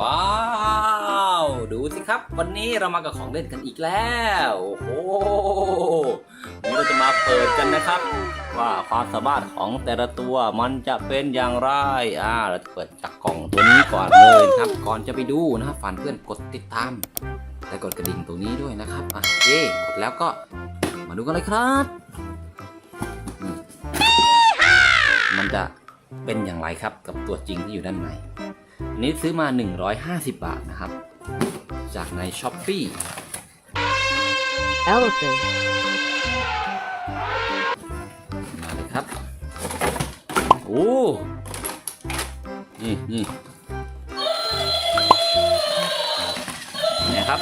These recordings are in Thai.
ว้าว ดูสิครับ วันนี้เรามากับของเล่นกันอีกแล้ว โอ้โหวันนี้เราจะมาเปิดกันนะครับ ว่าความสามารถของแต่ละตัวมันจะเป็นอย่างไรอ่าเราจะเปิดจากกล่องตัวนี้ก่อนเลยครับ ก่อนจะไปดูนะครับฝากเพื่อนกดติดตามและกดกระดิ่งตรงนี้ด้วยนะครับอะโอเคกดแล้วก็มาดูกันเลยครับ มันจะเป็นอย่างไรครับกับตัวจริงที่อยู่ด้านใน อันนี้ซื้อมา 150 บาทนะครับ จากใน s h อ p e e elephant, มาเลยครับ โอ้ นี่นี่นะครับ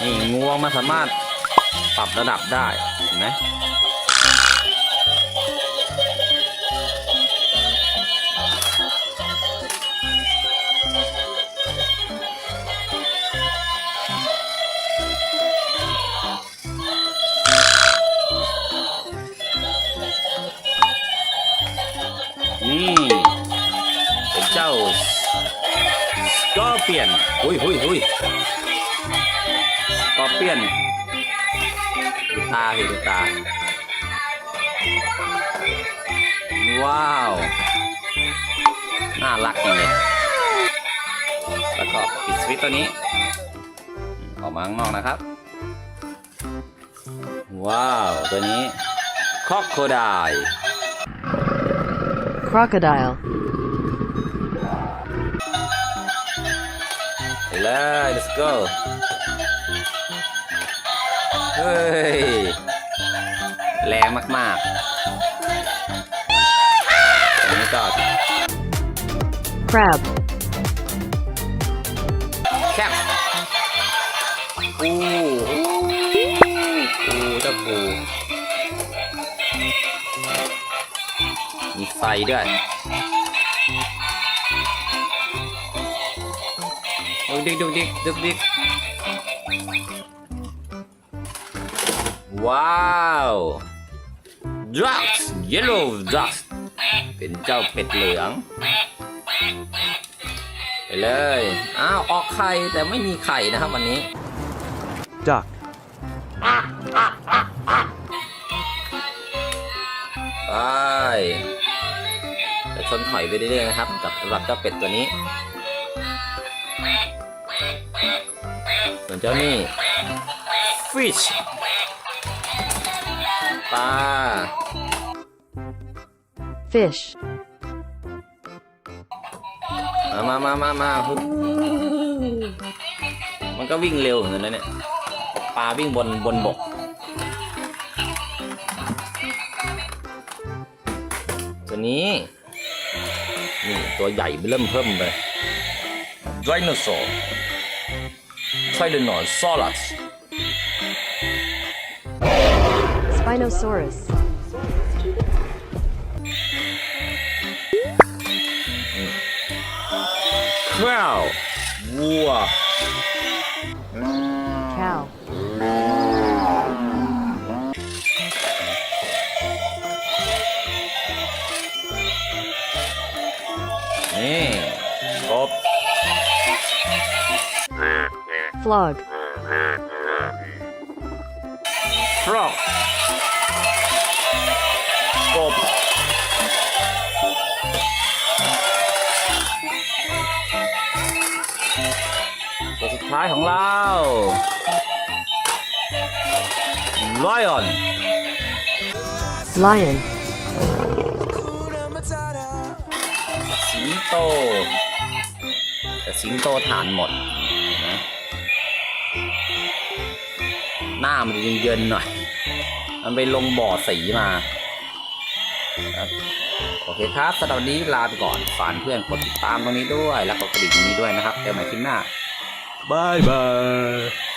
นี่งวงมันสามารถปรับระดับได้ เห็นไหม เปียนหุยหุยหุยสกอร์เปียนดูตาสิดูตา ว้าว น่ารักจริงเลยแล้วก็ปิดสวิตช์ตัวนี้ ออกมาข้างนอกนะครับ ว้าว ตัวนี้คอกโคได crocodile, ไป เลย let's go เฮ้ย แรงมากๆอันนี้ก็ crab, แคบปูปูเจ้าปูมีไฟด้วย ดุกดิกดุกดิกดุกดิกว้าว duck yellow duck เป็นเจ้าเป็ดเหลือง ไปเลย อ้าว ออกไข่แต่ไม่มีไข่นะครับวันนี้ duck, ไปจะชนถอยไปเรื่อยๆนะครับกับสำหรับเจ้าเป็ดตัวนี้ เจ้านี่ fish ปลา fish, มา มา มา มามาฮู้มันก็วิ่งเร็วเหมือนกันนะเนี่ย ปลาวิ่งบนบนบก ตัวนี้ นี่ ตัวใหญ่เริ่มเพิ่มไปไดโนเสาร์ Tyrannosaurus. Spinosaurus. Cow. Wow. Cow. Man. Frog, ฟรอกกบ ตัวสุดท้ายของเรา lion lion, สิงโต แต่สิงโตฐานหมด มันจะเยินๆหน่อย มันไปลงบ่อสีมาโอเคครับสำหรับวันนี้ลาไปก่อนฝากเพื่อนกดติดตามตรงนี้ด้วย แล้วกดกระดิ่งตรงนี้ด้วยนะครับเจอกันใหม่คลิปหน้าบายบาย